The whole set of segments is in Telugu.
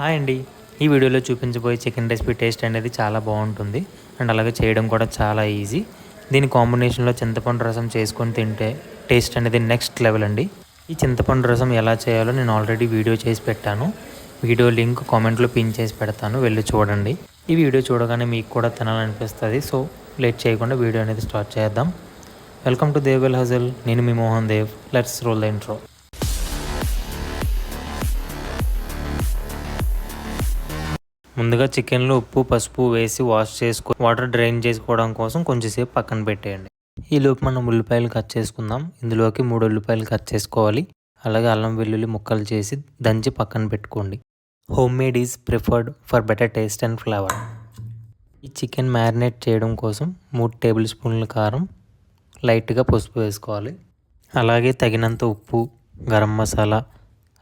హాయ్ అండి. ఈ వీడియోలో చూపించబోయే చికెన్ రెసిపీ టేస్ట్ అనేది చాలా బాగుంటుంది. అండ్ అలాగే చేయడం కూడా చాలా ఈజీ. దీని కాంబినేషన్లో చింతపండు రసం చేసుకొని తింటే టేస్ట్ అనేది నెక్స్ట్ లెవెల్ అండి. ఈ చింతపండు రసం ఎలా చేయాలో నేను ఆల్రెడీ వీడియో చేసి పెట్టాను. వీడియో లింక్ కామెంట్లో పిన్ చేసి పెడతాను. వెళ్ళి చూడండి. ఈ వీడియో చూడగానే మీకు కూడా తినాలనిపిస్తుంది. సో లేట్ చేయకుండా వీడియో అనేది స్టార్ట్ చేద్దాం. వెల్కమ్ టు దేవెల్ హజల్. నేను మీ Mohan Dev. Let's roll the intro. ముందుగా చికెన్లో ఉప్పు పసుపు వేసి వాష్ చేసుకో వాటర్ డ్రైన్ చేసుకోవడం కోసం కొంచెంసేపు పక్కన పెట్టేయండి. ఈలోపు మనం ఉల్లిపాయలు కట్ చేసుకుందాం. ఇందులోకి మూడు ఉల్లిపాయలు కట్ చేసుకోవాలి. అలాగే అల్లం వెల్లుల్లి ముక్కలు చేసి దంచి పక్కన పెట్టుకోండి. Home made is preferred for better taste and flavour. ఈ చికెన్ మ్యారినేట్ చేయడం కోసం మూడు టేబుల్ స్పూన్ల కారం లైట్గా పసుపు వేసుకోవాలి. అలాగే తగినంత ఉప్పు గరం మసాలా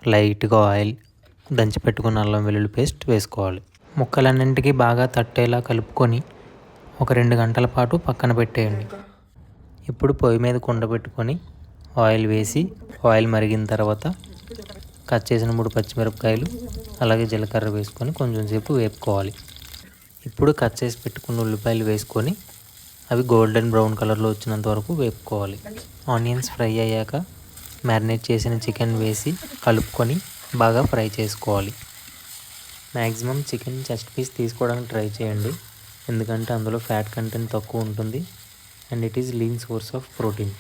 లైట్గా ఆయిల్ దంచి పెట్టుకున్న అల్లం వెల్లుల్లి పేస్ట్ వేసుకోవాలి. ముక్కలన్నింటికి బాగా తట్టేలా కలుపుకొని ఒక రెండు గంటల పాటు పక్కన పెట్టేయండి. ఇప్పుడు పొయ్యి మీద కుండ పెట్టుకొని ఆయిల్ వేసి ఆయిల్ మరిగిన తర్వాత కట్ చేసిన మూడు పచ్చిమిరపకాయలు అలాగే జీలకర్ర వేసుకొని కొంచెం సేపు వేపుకోవాలి. ఇప్పుడు కట్ చేసి పెట్టుకున్న ఉల్లిపాయలు వేసుకొని అవి గోల్డెన్ బ్రౌన్ కలర్లో వచ్చినంత వరకు వేపుకోవాలి. ఆనియన్స్ ఫ్రై అయ్యాక మ్యారినేట్ చేసిన చికెన్ వేసి కలుపుకొని బాగా ఫ్రై చేసుకోవాలి. మ్యాక్సిమం చికెన్ చెస్ట్ పీస్ తీసుకోవడానికి ట్రై చేయండి. ఎందుకంటే అందులో ఫ్యాట్ కంటెంట్ తక్కువ ఉంటుంది. And it is lean source of protein.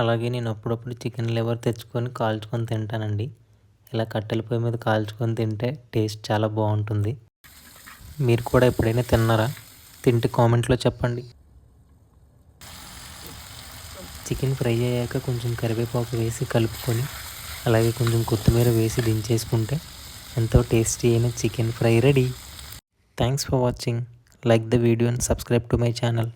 అలాగే నేను అప్పుడప్పుడు చికెన్ లివర్ తెచ్చుకొని కాల్చుకొని తింటానండి. ఇలా కట్టెల పొయ్యి మీద కాల్చుకొని తింటే టేస్ట్ చాలా బాగుంటుంది. మీరు కూడా ఎప్పుడైనా తిన్నారా? తింటే కామెంట్లో చెప్పండి. చికెన్ ఫ్రై అయ్యాక కొంచెం కరివేపాకు వేసి కలుపుకొని అలాగే కొంచెం కొత్తిమీర వేసి దించేసుకుంటే ఎంతో టేస్టీ అయిన chicken fry ready. Thanks for watching like the video and subscribe to my channel